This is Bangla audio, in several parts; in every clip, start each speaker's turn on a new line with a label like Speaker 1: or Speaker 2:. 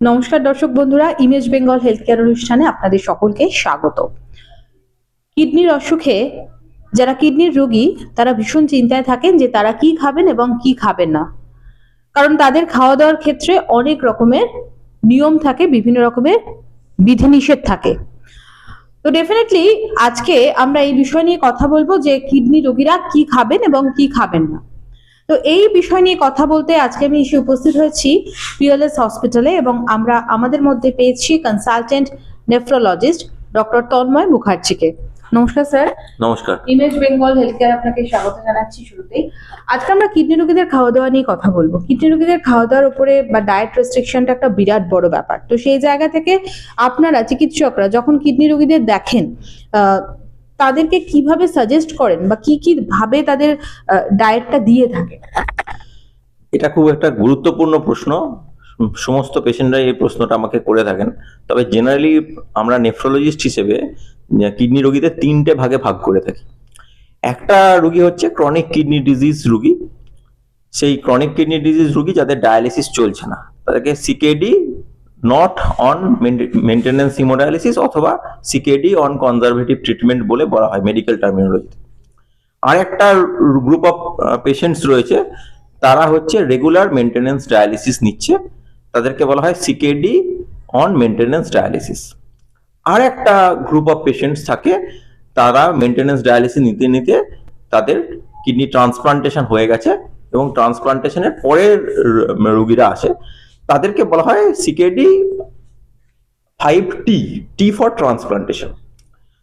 Speaker 1: নমস্কার দর্শক বন্ধুরা ইমেজ বেঙ্গল হেলথ কেয়ার অনুষ্ঠানে আপনাদের সকলকে স্বাগত। কিডনির অসুখে যারা কিডনির রোগী, তারা ভীষণ চিন্তায় থাকেন যে তারা কি খাবেন এবং কি খাবেন না। কারণ তাদের খাওয়া দাওয়ার ক্ষেত্রে অনেক রকমের নিয়ম থাকে, বিভিন্ন রকমের বিধিনিষেধ থাকে। তো ডেফিনেটলি আজকে আমরা এই বিষয় নিয়ে কথা বলব যে কিডনি রোগীরা কি খাবেন এবং কি খাবেন না। তো এই বিষয় নিয়ে কথা বলতে আজকে আমি এসে উপস্থিত হয়েছি পিএলএস হসপিটালে এবং আমরা আমাদের মধ্যে পেয়েছি কনসালটেন্ট নেফ্রোলজিস্ট ডক্টর তন্ময় মুখার্জিকে। নমস্কার স্যার
Speaker 2: নমস্কার।
Speaker 1: ইমেজ বেঙ্গল হেলথ কেয়ার আপনাকে স্বাগত জানাচ্ছি শুরুতেই। আজকে আমরা কিডনি রোগীদের খাওয়া দাওয়া নিয়ে কথা বলব। কিডনি রোগীদের খাওয়া দাওয়ার উপরে বা ডায়েট রেস্ট্রিকশনটা একটা বিরাট বড় ব্যাপার। তো সেই জায়গা থেকে আপনারা চিকিৎসকরা যখন কিডনি রোগীদের দেখেন আহ, তাদেরকে কীভাবে সাজেস্ট করেন বা কি কি ভাবে তাদের ডায়েটটা দিয়ে থাকে
Speaker 2: এটা খুব একটা গুরুত্বপূর্ণ প্রশ্ন। সমস্ত পেশেন্টরা এই প্রশ্নটা আমাকে করে থাকেন। তবে জেনারেলি আমরা নেফ্রোলজিস্ট হিসেবে কিডনি রোগীদের তিনটে ভাগে ভাগ করে থাকি। একটা রুগী হচ্ছে ক্রনিক কিডনি ডিজিজ রুগী। সেই ক্রনিক কিডনি ডিজিজ রুগী যাদের ডায়ালিসিস চলছে না, তাদেরকে CKD not on maintenance haemodialysis অথবা সিকেডি অন কনজারভেটিভ ট্রিটমেন্ট বলে বলা হয় মেডিকেল টার্মিনোলজিতে আর একটা গ্রুপ অফ পেশেন্টস রয়েছে, তারা হচ্ছে রেগুলার মেনটেনেন্স ডায়ালিসিস নিচ্ছে। তাদেরকে বলা হয় সিকেডি অন মেনটেনেন্স ডায়ালিসিস আর একটা গ্রুপ অফ পেশেন্টস থাকে, তারা মেনটেনেন্স ডায়ালিসিস নিতে নিতে তাদের কিডনি ট্রান্সপ্লান্টেশন হয়ে গেছে এবং ট্রান্সপ্লান্টেশনের পরের রোগীরা আসে। তাদেরকে বলা হয় CKD five T T for transplantation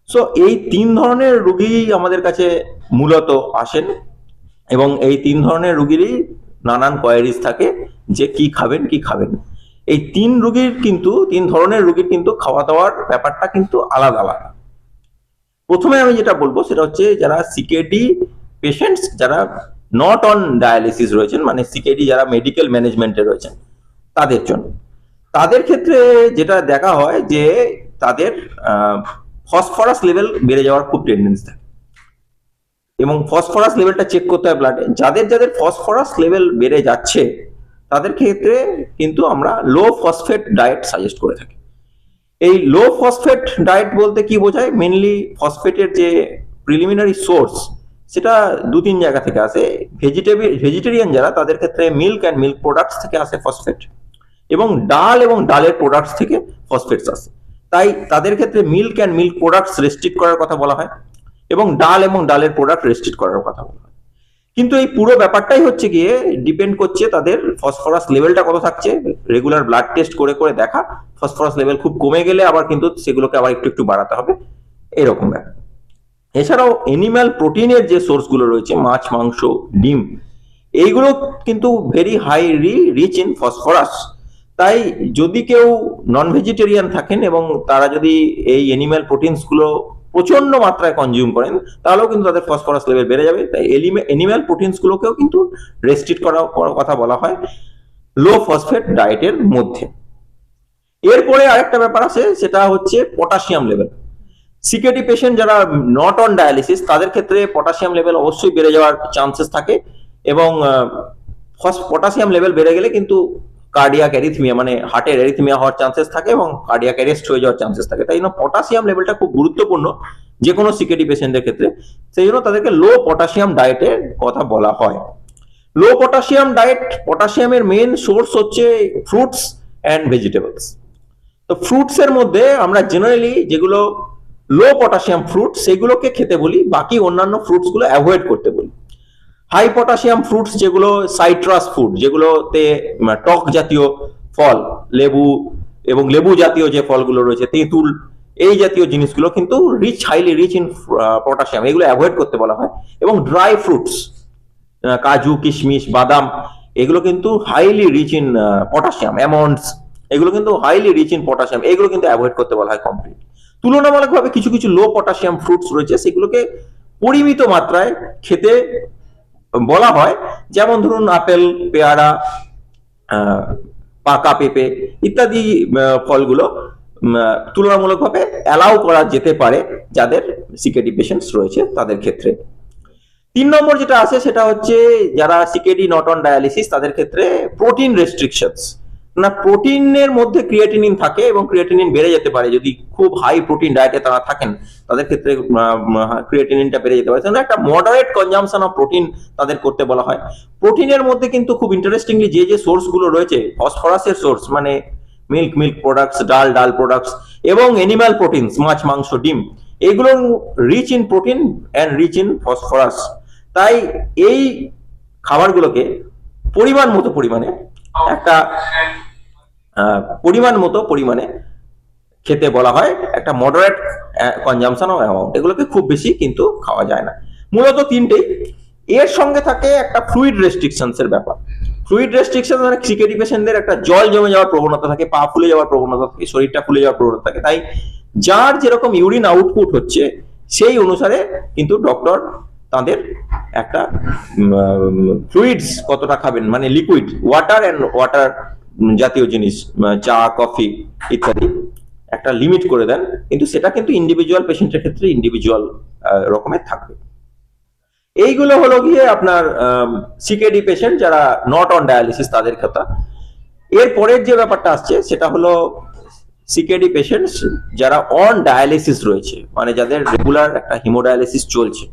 Speaker 2: so এই তিন ধরনের রুগী আমাদের কাছে মূলত আসেন এবং এই তিন ধরনের রুগীরই নানান কোয়ারিজ থাকে যে কি খাবেন কি খাবেন। এই তিন রুগীর কিন্তু, তিন ধরনের রুগীর কিন্তু খাওয়া দাওয়ার ব্যাপারটা কিন্তু আলাদা আলাদা। প্রথমে আমি যেটা বলব সেটা হচ্ছে যারা সিকেডি পেশেন্টস যারা নট অন ডায়ালিসিস রয়েছেন মানে সিকেডি যারা মেডিকেল ম্যানেজমেন্টে রয়েছেন তাদের জন্য। তাদের ক্ষেত্রে যেটা দেখা হয় যে তাদের ফসফরাস লেভেল বেড়ে যাওয়ার খুব টেন্ডেন্সি থাকে। এবং ফসফরাস লেভেলটা চেক করতে হয় ব্লাডে যাদের যাদের ফসফরাস লেভেল বেড়ে যাচ্ছে, তাদের ক্ষেত্রে কিন্তু আমরা লো ফসফেট ডায়েট সাজেস্ট করে থাকি। এই লো ফসফেট ডায়েট বলতে কি বোঝায়? মেনলি ফসফেটের যে প্রিলিমিনারি সোর্স সেটা দু তিন জায়গা থেকে আসে। ভেজিটেবল ভেজিটেরিয়ান যারা, তাদের ক্ষেত্রে মিল্ক অ্যান্ড মিল্ক প্রোডাক্টস থেকে আসে ফসফেট এবং ডাল এবং ডালের প্রোডাক্টস থেকে ফসফেটস আসে। তাই তাদের ক্ষেত্রে milk and milk products restrict করার কথা বলা হয় এবং ডাল এবং ডালের প্রোডাক্ট রেস্ট্রিক্ট করার কথা বলা হয়। কিন্তু এই পুরো ব্যাপারটাই হচ্ছে গিয়ে ডিপেন্ড করছে তাদের ফসফরাস লেভেলটা কত থাকছে রেগুলার ব্লাড টেস্ট করে করে দেখা ফসফরাস লেভেল খুব কমে গেলে আবার কিন্তু সেগুলোকে আবার একটু একটু বাড়াতে হবে, এরকম ব্যাপার। এছাড়াও এনিম্যাল প্রোটিনের যে সোর্সগুলো রয়েছে, মাছ, মাংস, ডিম, এইগুলো কিন্তু ভেরি হাই রি রিচ ইন ফসফরাস তাই যদি কেউ নন ভেজিটেরিয়ান থাকেন এবং তারা যদি এই এনিম্যাল প্রোটিনসগুলো প্রচণ্ড মাত্রায় কনজিউম করেন, তাহলেও কিন্তু তাদের ফসফরাস লেভেল বেড়ে যাবে। তাই এনিম্যাল প্রোটিনসগুলোকেও কিন্তু রেস্ট্রিক্ট করার কথা বলা হয় লো ফসফেট ডায়েটের মধ্যে। এরপরে আরেকটা ব্যাপার আছে, সেটা হচ্ছে পটাশিয়াম লেভেল সিকেটি পেশেন্ট যারা নট অন ডায়ালিসিস তাদের ক্ষেত্রে পটাশিয়াম লেভেল অবশ্যই বেড়ে যাওয়ার চান্সেস থাকে এবং পটাশিয়াম লেভেল বেড়ে গেলে কিন্তু কার্ডিয়াক অ্যারিথমিয়া মানে হার্টের অ্যারিথমিয়া হওয়ার চান্সেস থাকে এবং কার্ডিয়াক অ্যারেস্ট হয়ে যাওয়ার চান্সেস থাকে। তাই জন্য পটাশিয়াম লেভেলটা খুব গুরুত্বপূর্ণ যে কোনো সিকেটি পেশেন্টের ক্ষেত্রে। সেই জন্য তাদেরকে লো পটাশিয়াম ডায়েটের কথা বলা হয়। লো পটাশিয়াম ডায়েট পটাশিয়ামের মেন সোর্স হচ্ছে ফ্রুটস অ্যান্ড ভেজিটেবলস তো ফ্রুটস এর মধ্যে আমরা জেনারেলি যেগুলো লো পটাশিয়াম ফ্রুট সেগুলোকে খেতে বলি, বাকি অন্যান্য ফ্রুটসগুলো অ্যাভয়েড করতে বলি। হাই পটাশিয়াম ফ্রুটস যেগুলো সাইট্রাস ফুড যেগুলোতে টক জাতীয় ফল, লেবু এবং লেবু জাতীয় যে ফলগুলো রয়েছে, তেঁতুল, এই জাতীয় জিনিসগুলো কিন্তু rich highly rich in potassium এগুলো অ্যাভয়েড করতে বলা হয়। এবং ড্রাই ফ্রুটস কাজু, কিশমিশ, বাদাম, এগুলো কিন্তু highly rich in potassium almonds এগুলো কিন্তু হাইলি রিচ ইন পটাশিয়াম এগুলো কিন্তু অ্যাভয়েড করতে বলা হয় কমপ্লিট তুলনামূলকভাবে কিছু কিছু লো পটাশিয়াম ফ্রুটস রয়েছে, সেগুলোকে পরিমিত মাত্রায় খেতে বলা হয়, যেমন ধরুন আপেল, পেয়ারা পাকা পেঁপে ইত্যাদি ফলগুলো তুলনামূলকভাবে অ্যালাউ করা যেতে পারে যাদের সিকেডি পেশেন্টস রয়েছে তাদের ক্ষেত্রে। তিন নম্বর যেটা আছে সেটা হচ্ছে, যারা সিকেডি নট অন ডায়ালিসিস তাদের ক্ষেত্রে প্রোটিন রেস্ট্রিকশনস না, প্রোটিনের মধ্যে ক্রিয়েটিনিন থাকে এবং ক্রিয়েটিনিন বেড়ে যেতে পারে। যদি খুব হাই প্রোটিন ডায়েটে তারা থাকেন, তাদের ক্ষেত্রে ক্রিয়েটিনিনটা বেড়ে যেতে পারে। একটা মডারেট কনজামশন অফ প্রোটিন তাদের করতে বলা হয়। প্রোটিনের মধ্যে কিন্তু খুব ইন্টারেস্টিংলি যে যে সোর্সগুলো রয়েছে ফসফরাসের সোর্স মানে milk milk products dal dal products এবং এনিম্যাল প্রোটিনস মাছ, মাংস, ডিম, এগুলো rich in protein and rich in phosphorus তাই এই খাবারগুলোকে পরিমাণ মতো পরিমাণে একটা পরিমাণ মতো পরিমাণে খেতে বলা হয়, একটা মডারেট কনজামশন অফ অ্যামাউন্ট এগুলোকে খুব বেশি কিন্তু খাওয়া যায় না। মূলত তিনটেই। এর সঙ্গে থাকে একটা ফ্লুইড রেস্ট্রিকশনস এর ব্যাপার। ফ্লুইড রেস্ট্রিকশন মানে সিকেটি পেশেন্টদের একটা জল জমে যাওয়ার প্রবণতা থাকে, পা ফুলে যাওয়ার প্রবণতা থাকে, শরীরটা ফুলে যাওয়ার প্রবণতা থাকে। তাই যার যেরকম ইউরিন আউটপুট হচ্ছে, সেই অনুসারে কিন্তু ডক্টর তাদের একটা ফ্লুইডস কতটা খাবেন? মানে লিকুইড ওয়াটার অ্যান্ড ওয়াটার জাতীয় জিনিস চা কফি ইত্যাদি একটা লিমিট করে দেন। কিন্তু সেটা কিন্তু ইন্ডিভিজুয়াল পেশেন্টের ক্ষেত্রে ইন্ডিভিজুয়াল রকমের থাকবে। এইগুলো হলো গিয়ে আপনার সিকেডি পেশেন্ট যারা নট অন ডায়ালিসিস তাদের কথা। এর পরের যে ব্যাপারটা আসছে, সেটা হলো সিকেডি পেশেন্টস যারা অন ডায়ালিসিস রয়েছে মানে যাদের রেগুলার একটা হিমোডায়ালিসিস চলছে।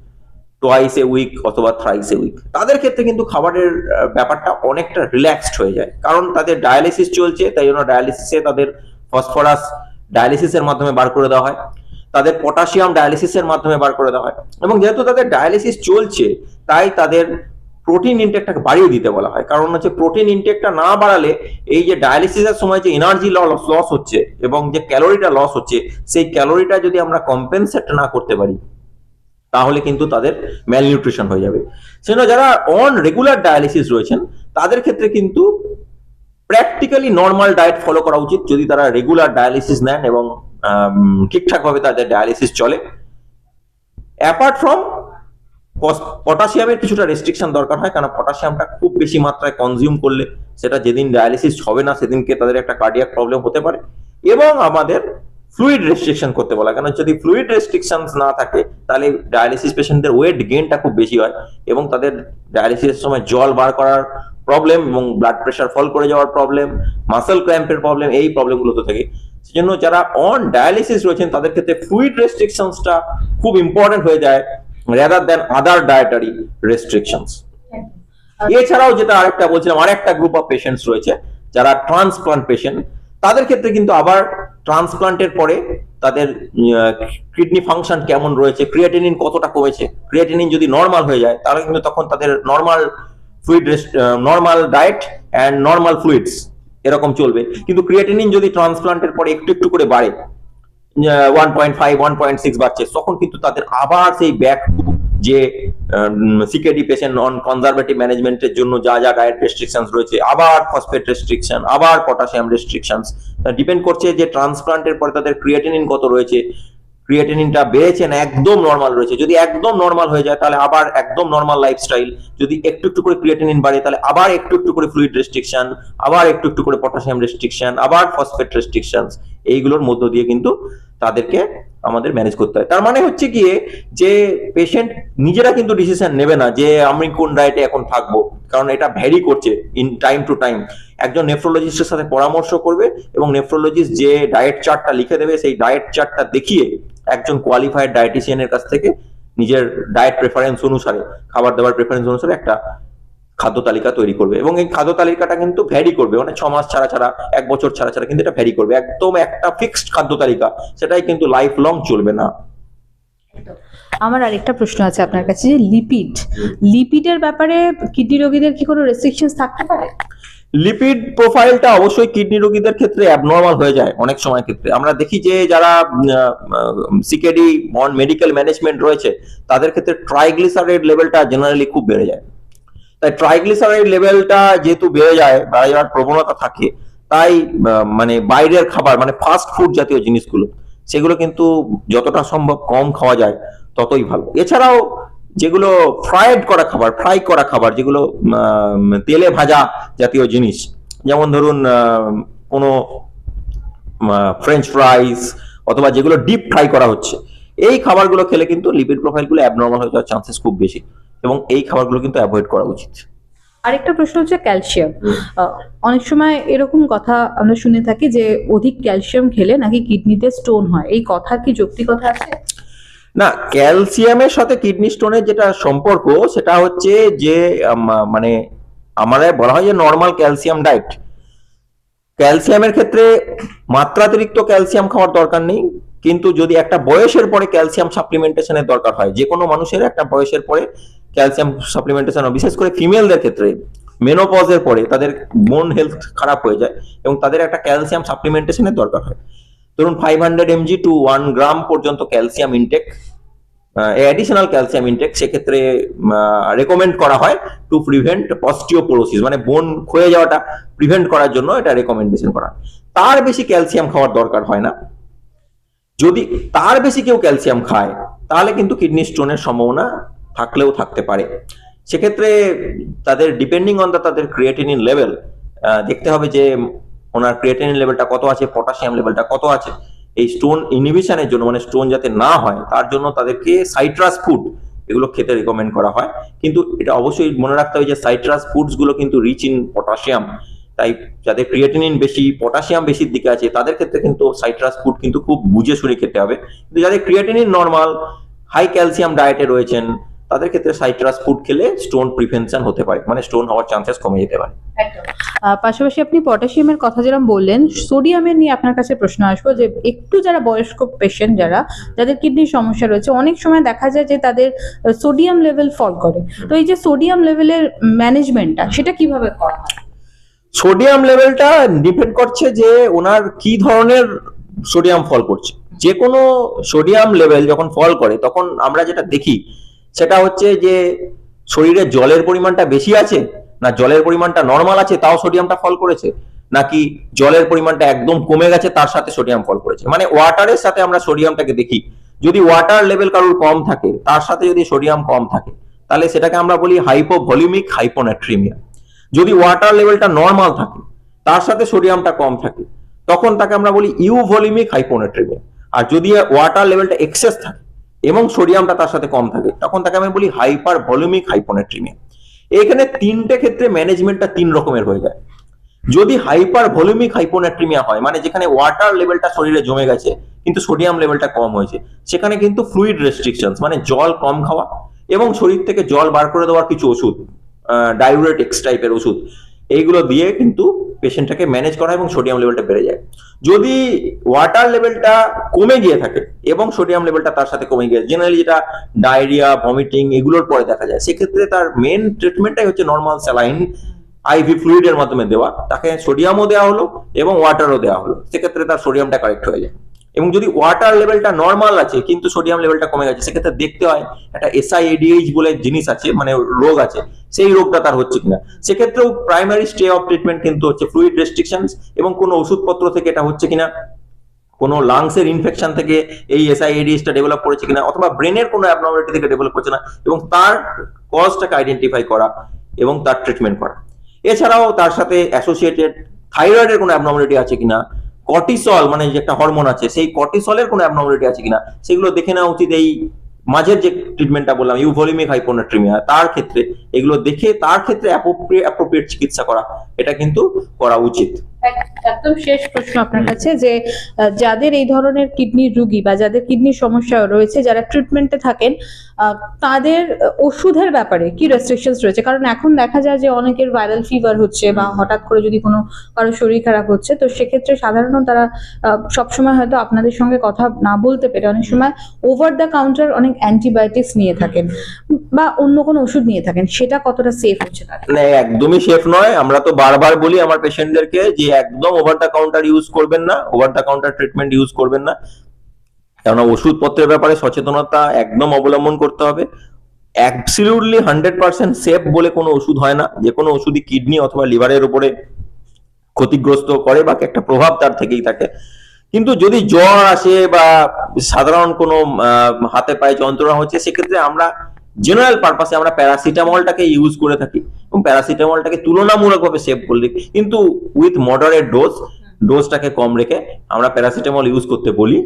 Speaker 2: টোয়াইস এ উইক অথবা থ্রাইস এ উইক তাদের ক্ষেত্রে কিন্তু খাবারের ব্যাপারটা অনেকটা রিল্যাক্সড হয়ে যায়। কারণ তাদের ডায়ালিসিস চলছে, তাই জন্য ডায়ালিসিসে তাদের ফসফরাস ডায়ালিসিসের মাধ্যমে বার করে দেওয়া হয়। তাদের পটাশিয়াম ডায়ালিসিসের মাধ্যমে বার করে দেওয়া হয়। এবং যেহেতু তাদের ডায়ালিসিস চলছে, তাই তাদের প্রোটিন ইনটেকটাকে বাড়িয়ে দিতে বলা হয়। কারণ হচ্ছে প্রোটিন ইনটেকটা না বাড়ালে এই যে ডায়ালিসিসের সময় যে এনার্জি লস লস হচ্ছে এবং যে ক্যালোরিটা লস হচ্ছে, সেই ক্যালোরিটা যদি আমরা কম্পেনসেট না করতে পারি তাহলে কিন্তু তাদের ম্যালনিউট্রিশন হয়ে যাবে। সেজন্য যারা অন রেগুলার ডায়ালিসিস রয়েছেন, তাদের ক্ষেত্রে কিন্তু প্র্যাকটিক্যালি নর্মাল ডায়েট ফলো করা উচিত। যদি তারা রেগুলার ডায়ালিসিস নেন এবং ঠিকঠাক ভাবে তাদের ডায়ালিসিস চলে। অ্যাপার্ট ফ্রম পটাশিয়ামের কিছুটা রেস্ট্রিকশন দরকার হয় কারণ পটাশিয়ামটা খুব বেশি মাত্রায় কনজিউম করলে সেটা যেদিন ডায়ালিসিস হবে না, সেদিনকে তাদের একটা কার্ডিয়াক প্রবলেম হতে পারে। এবং আমাদের ফ্লুইড রেস্ট্রিকশন করতে বলা কেন যদি ফ্লুইড রেস্ট্রিকশন না থাকে তাহলে ডায়ালিসিস পেশেন্টদের ওয়েট গেইনটা খুব বেশি হয় এবং তাদের ডায়ালিসিসের সময় জল বার করার প্রবলেম এবং ব্লাড প্রেশার ফল করে যাওয়ার প্রবলেম মাসেল ক্র্যাম্পের প্রবলেম এই প্রবলেমগুলো তো থাকে। সেজন্য যারা অন ডায়ালিসিস রয়েছেন তাদের ক্ষেত্রে ফ্লুইড রেস্ট্রিকশনসটা খুব ইম্পর্টেন্ট হয়ে যায় rather than other dietary restrictions এছাড়াও যেটা আরেকটা বলছিলাম আরেকটা গ্রুপ অফ পেশেন্টস রয়েছে যারা ট্রান্সপ্লান্ট পেশেন্ট তাদের ক্ষেত্রে কিন্তু আবার ট্রান্সপ্লান্টের পরে তাদের কিডনি ফাংশন কেমন রয়েছে ক্রিয়েটিনিন কতটা কমেছে ক্রিয়েটিনিন যদি নর্মাল হয়ে যায়, তাহলে কিন্তু তখন তাদের normal fluid normal diet and normal fluids এরকম চলবে। কিন্তু ক্রিয়েটিনিন যদি ট্রান্সপ্লান্টের পরে একটু একটু করে বাড়ে one point five one point six বাড়ছে, তখন কিন্তু তাদের আবার সেই ব্যাক যে সিকেডি পেশেন্ট নন কনজারভেটিভ ম্যানেজমেন্টের জন্য যা যা ডায়েট রেস্ট্রিকশন রয়েছে, আবার ফসফেট রেস্ট্রিকশন আবার পটাশিয়াম রেস্ট্রিকশনস ডিপেন্ড করছে যে ট্রান্সপ্লান্টের পরে তাদের ক্রিয়েটিনিন কত রয়েছে। ক্রিয়েটিনিনটা বেড়েছে না, একদম নর্মাল রয়েছে। যদি একদম নর্মাল হয়ে যায়, তাহলে আবার একদম নর্মাল লাইফস্টাইল যদি একটু একটু করে ক্রিয়েটিনিন বাড়ে, তাহলে আবার একটু একটু করে ফ্লুইড রেস্ট্রিকশন আবার একটু একটু করে পটাশিয়াম রেস্ট্রিকশন আবার ফসফেট রেস্ট্রিকশনস এইগুলোর মধ্য দিয়ে কিন্তু তাদেরকে আমাদের ম্যানেজ করতে হয়। তার মানে হচ্ছে গিয়ে যে পেশেন্ট নিজেরা কিন্তু ডিসিশন নেবে না যে আমি কোন ডায়েটে এখন থাকব। কারণ এটা ভ্যারি করছে ইন টাইম টু টাইম একজন নেফ্রোলজিস্টের সাথে পরামর্শ করবে এবং নেফ্রোলজিস্ট যে ডায়েট চার্টটা লিখে দেবে, সেই ডায়েট চার্টটা দেখিয়ে একজন কোয়ালিফাইড ডায়েটিশিয়ানের কাছ থেকে নিজের ডায়েট প্রেফারেন্স অনুসারে, খাবার দাবার প্রেফারেন্স অনুসারে একটা খাদ্য তালিকা তৈরি করবে এবং এই খাদ্য তালিকাটা কিন্তু ভ্যারি করবে মানে ছ মাস ছাড়া ছাড়া এক বছর ছাড়া ছাড়া কিন্তু এটা ভ্যারি করবে। একদম একটা ফিক্সড খাদ্য তালিকা সেটাই কিন্তু লাইফ লং চলবে না।
Speaker 1: আমার আরেকটা প্রশ্ন আছে আপনার কাছে যে লিপিড লিপিডের ব্যাপারে কিডনি রোগীদের কি কোনো রেস্ট্রিকশনস থাকতে পারে?
Speaker 2: লিপিড প্রোফাইলটা অবশ্যই কিডনি রোগীদের ক্ষেত্রে অ্যাবনর্মাল হয়ে যায় অনেক সময় ক্ষেত্রে। আমরা দেখি যে যারা সিকেডি অন মেডিকেল ম্যানেজমেন্ট রয়েছে তাদের ক্ষেত্রে ট্রাইগ্লিসারাইড লেভেলটা জেনারেলি খুব বেড়ে যায়। তাই ট্রাইগ্লিসারাইড লেভেলটা যেহেতু বেড়ে যায়, বেড়ে যাওয়ার প্রবণতা থাকে, তাই মানে বাইরের খাবার মানে ফাস্ট ফুড জাতীয় জিনিসগুলো, সেগুলো কিন্তু যতটা সম্ভব কম খাওয়া যায়, ততই ভালো। এছাড়াও যেগুলো ফ্রাইড করা খাবার ফ্রাই করা খাবার, যেগুলো তেলে ভাজা জাতীয় জিনিস, যেমন ধরুন কোনো ফ্রেঞ্চ ফ্রাইস অথবা যেগুলো ডিপ ফ্রাই করা হচ্ছে, এই খাবারগুলো খেলে কিন্তু লিপিড প্রোফাইলগুলো অ্যাবনর্মাল হয়ে যাওয়ার চান্সেস খুব বেশি। এবং এই খাবারগুলো কিন্তু অ্যাভয়েড করা উচিত।
Speaker 1: আরেকটা প্রশ্ন হচ্ছে ক্যালসিয়াম অনেক সময় এরকম কথা আমরা শুনে থাকি যে অধিক ক্যালসিয়াম খেলে নাকি কিডনিতে স্টোন হয়। এই কথা কি যৌক্তিকতা আছে?
Speaker 2: না ক্যালসিয়ামের সাথে কিডনি স্টোনের যেটা সম্পর্ক সেটা হচ্ছে যে মানে আমরা বলা হয় যে নর্মাল ক্যালসিয়াম ডায়েট ক্যালসিয়ামের ক্ষেত্রে মাত্রাতিরিক্ত ক্যালসিয়াম খাওয়ার দরকার নেই কিন্তু যদি একটা বয়সের পরে ক্যালসিয়াম সাপ্লিমেন্টেশনের দরকার হয় যে কোনো মানুষের একটা বয়সের পরে ক্যালসিয়াম সাপ্লিমেন্টেশন বিশেষ করে ফিমেলদের ক্ষেত্রে মেনোপজের পরে তাদের বোন হেলথ খারাপ হয়ে যায় এবং তাদের একটা ক্যালসিয়াম সাপ্লিমেন্টেশনের দরকার হয় ধরুন five hundred mg to one gram পর্যন্ত calcium intake additional calcium intake সেক্ষেত্রে রেকমেন্ড করা হয় টু প্রিভেন্ট অস্টিওপোরোসিস মানে বোন ক্ষয়ে যাওয়াটা প্রিভেন্ট করার জন্য এটা রেকমেন্ডেশন করা। তার বেশি ক্যালসিয়াম খাওয়ার দরকার হয় না যদি তার বেশি কেউ ক্যালসিয়াম খায়, তাহলে কিন্তু কিডনি স্টোনের সম্ভাবনা থাকলেও থাকতে পারে। সেক্ষেত্রে তাদের ডিপেন্ডিং অন দা তাদের ক্রিয়েটিনিন লেভেল দেখতে হবে যে ওনার ক্রিয়েটিনিন লেভেলটা কত আছে পটাশিয়াম লেভেলটা কত আছে। এই স্টোন ইনহিবিশনের জন্য মানে স্টোন যাতে না হয়, তার জন্য তাদেরকে সাইট্রাস ফুড এগুলো খেতে রেকমেন্ড করা হয়। কিন্তু এটা অবশ্যই মনে রাখতে হবে যে সাইট্রাস ফুডসগুলো কিন্তু রিচ ইন পটাশিয়াম তাই যাদের ক্রিয়েটিনিন বেশি পটাশিয়াম বেশির দিকে আছে, তাদের ক্ষেত্রে কিন্তু সাইট্রাস ফুড কিন্তু খুব বুঝে শুনে খেতে হবে। কিন্তু যাদের ক্রিয়েটিনিন নর্মাল হাই ক্যালসিয়াম ডায়েটে রয়েছেন তাদের ক্ষেত্রে সাইট্রাস ফুড খেলে স্টোন প্রিভেনশন হতে পারে মানে স্টোন হওয়ার চান্সেস কমে যেতে পারে।
Speaker 1: পাশাপাশি আপনি পটাশিয়ামের কথা যেরকম বললেন সোডিয়ামের নিয়ে আপনার কাছে প্রশ্ন আসব যে একটু যারা বয়স্ক পেশেন্ট যারা যাদের কিডনির সমস্যা রয়েছে অনেক সময় দেখা যায় যে তাদের সোডিয়াম লেভেল ফল করে। তো এই যে সোডিয়াম লেভেলের ম্যানেজমেন্টটা সেটা কীভাবে করা
Speaker 2: সোডিয়াম লেভেলটা ডিপেন্ড করছে যে ওনার কি ধরনের সোডিয়াম ফল করছে। যে কোনো সোডিয়াম লেভেল যখন ফল করে তখন আমরা যেটা দেখি সেটা হচ্ছে যে শরীরে জলের পরিমাণটা বেশি আছে না জলের পরিমাণটা নর্মাল আছে, তাও সোডিয়ামটা ফল করেছে, নাকি জলের পরিমাণটা একদম কমে গেছে, তার সাথে সোডিয়াম ফল করেছে? মানে ওয়াটারের সাথে আমরা সোডিয়ামটাকে দেখি। যদি ওয়াটার লেভেল কারোর কম থাকে, তার সাথে যদি সোডিয়াম কম থাকে, তাহলে সেটাকে আমরা বলি হাইপোভলিউমিক হাইপোনাট্রিমিয়া যদি ওয়াটার লেভেলটা নর্মাল থাকে, তার সাথে সোডিয়ামটা কম থাকে, তখন তাকে আমরা বলি ইউভলিমিক হাইপোনেট্রিমিয়া আর যদি ওয়াটার লেভেলটা এক্সেস থাকে এবং সোডিয়ামটা তার সাথে কম থাকে। তখন তাকে আমি বলি হাইপার ভলিউমিক হাইপোনেট্রিমিয়া। এখানে তিনটে ক্ষেত্রে ম্যানেজমেন্টটা তিন রকমের হয়ে যায়। যদি হাইপার ভলিউমিক হাইপোনেট্রিমিয়া হয় মানে যেখানে ওয়াটার লেভেলটা শরীরে জমে গেছে, কিন্তু সোডিয়াম লেভেলটা কম হয়েছে, সেখানে কিন্তু ফ্লুইড রেস্ট্রিকশনস মানে জল কম খাওয়া এবং শরীর থেকে জল বার করে দেওয়ার কিছু ওষুধ ডায়ুরেটিক্স টাইপের ওষুধ। এইগুলো দিয়ে কিন্তু পেশেন্টটাকে ম্যানেজ করা এবং সোডিয়াম লেভেলটা বেড়ে যায়। যদি ওয়াটার লেভেলটা কমে গিয়ে থাকে এবং সোডিয়াম লেভেলটা তার সাথে কমে গিয়ে জেনারেলি যেটা ডায়রিয়া ভমিটিং এগুলোর পরে দেখা যায়, সেক্ষেত্রে তার মেন ট্রিটমেন্টটাই হচ্ছে নর্মাল স্যালাইন আইভি ফ্লুইডের মাধ্যমে দেওয়া। তাকে সোডিয়ামও দেওয়া হলো এবং ওয়াটারও দেওয়া হলো। সেক্ষেত্রে তার সোডিয়ামটা কারেক্ট হয়ে যায়। এবং যদি ওয়াটার লেভেলটা নর্মাল আছে, কিন্তু সোডিয়াম লেভেলটা কমে গেছে, সেক্ষেত্রে দেখতে হয় একটা এসআইএডিএইচ বলে জিনিস আছে মানে রোগ আছে, সেই রোগটা তার হচ্ছে কিনা। সেক্ষেত্রেও প্রাইমারি স্টে অফ ট্রিটমেন্ট কিন্তু হচ্ছে ফ্লুইড রেস্ট্রিকশন এবং কোনো ওষুধপত্র থেকে এটা হচ্ছে কিনা, কোনো লাংসের ইনফেকশন থেকে এই এসআইএডিএসটা ডেভেলপ করেছে কিনা, অথবা ব্রেনের কোনো অ্যাবনর্মালিটি থেকে ডেভেলপ করছে না এবং তার কজটাকে আইডেন্টিফাই করা এবং তার ট্রিটমেন্ট করা। এছাড়াও তার সাথে অ্যাসোসিয়েটেড থাইরয়েডের কোনো অ্যাবনর্মালিটি আছে কিনা কর্টিসল মানে যে একটা হরমোন আছে, সেই কর্টিসলের কোনো অ্যাবনর্মালিটি আছে কিনা, সেগুলো দেখে নেওয়া উচিত এই মাঝের যে ট্রিটমেন্টটা বললাম ইউভলিমিক হাইপোনাট্রিমিয়া তার ক্ষেত্রে, এগুলো দেখে তার ক্ষেত্রে অ্যাপ্রোপ্রিয়েট চিকিৎসা করা, এটা কিন্তু করা উচিত।
Speaker 1: একদম শেষ প্রশ্ন আপনার কাছে যে যাদের এই ধরনের কিডনির রুগী বা যাদের কিডনির সমস্যা রয়েছে, যারা ট্রিটমেন্টে থাকেন তাদের ওষুধের ব্যাপারে কি রেস্ট্রিকশনস রয়েছে? কারণ এখন দেখা যায় যে অনেকের ভাইরাল ফিভার হচ্ছে বা হঠাৎ করে যদি কোনো কারও শরীর খারাপ হচ্ছে, তো সেক্ষেত্রে সাধারণত তারা সবসময় হয়তো আপনাদের সঙ্গে কথা না বলতে পেরে অনেক সময় ওভার দ্য কাউন্টার অনেক অ্যান্টিবায়োটিক্স নিয়ে থাকেন বা অন্য কোনো ওষুধ নিয়ে থাকেন, সেটা কতটা সেফ হচ্ছে
Speaker 2: মানে একদমই সেফ নয়। আমরা তো বারবার বলি আমার পেশেন্টদেরকে যে একদম ওভার দ্য কাউন্টার ইউজ করবেন না over the counter treatment use করবেন না। কেননা ওষুধপত্রের ব্যাপারে সচেতনতা একদম অবলম্বন করতে হবে। অ্যাবসলিউটলি হান্ড্রেড পার্সেন্ট সেফ বলে কোনো ওষুধ হয় না। যে কোনো ওষুধই কিডনি অথবা লিভারের উপরে ক্ষতিগ্রস্ত করে বা একটা প্রভাব তার থেকেই থাকে। কিন্তু যদি জ্বর আসে বা সাধারণ কোনো হাতে পায়ে যন্ত্রণা হচ্ছে, সেক্ষেত্রে আমরা জেনারেল পারপাসে আমরা প্যারাসিটামলটাকে ইউজ করে থাকি এবং প্যারাসিটামলটাকে তুলনামূলকভাবে সেভ করলে কিন্তু উইথ মডারেট ডোজ ডোজটাকে কম রেখে আমরা প্যারাসিটামল ইউজ করতে বলি।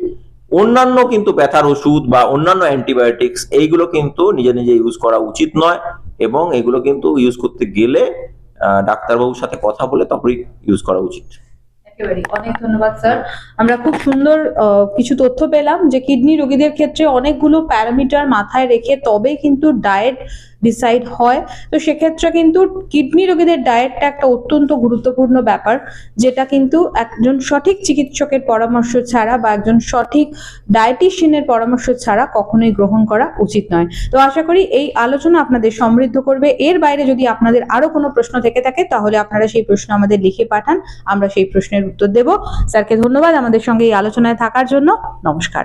Speaker 2: অন্যান্য কিন্তু ব্যথার ওষুধ বা অন্যান্য অ্যান্টিবায়োটিক্স এইগুলো কিন্তু নিজে নিজে ইউজ করা উচিত নয় এবং এগুলো কিন্তু ইউজ করতে গেলে ডাক্তারবাবুর সাথে কথা বলে তারপরেই ইউজ করা উচিত।
Speaker 1: একেবারেই অনেক ধন্যবাদ স্যার আমরা খুব সুন্দর কিছু তথ্য পেলাম যে, কিডনি রোগীদের ক্ষেত্রে অনেকগুলো প্যারামিটার মাথায় রেখে তবে কিন্তু ডায়েট ডিসাইড হয়। তো সেক্ষেত্রে কিন্তু কিডনি রোগীদের ডায়েটটা একটা অত্যন্ত গুরুত্বপূর্ণ ব্যাপার, যেটা কিন্তু একজন সঠিক চিকিৎসকের পরামর্শ ছাড়া বা একজন সঠিক ডায়েটিশিয়ানের পরামর্শ ছাড়া কখনোই গ্রহণ করা উচিত নয়। তো আশা করি এই আলোচনা আপনাদের সমৃদ্ধ করবে। এর বাইরে যদি আপনাদের আরও কোনো প্রশ্ন থেকে থাকে, তাহলে আপনারা সেই প্রশ্ন আমাদের লিখে পাঠান, আমরা সেই প্রশ্নের উত্তর দেব। স্যারকে ধন্যবাদ আমাদের সঙ্গে এই আলোচনায় থাকার জন্য। নমস্কার।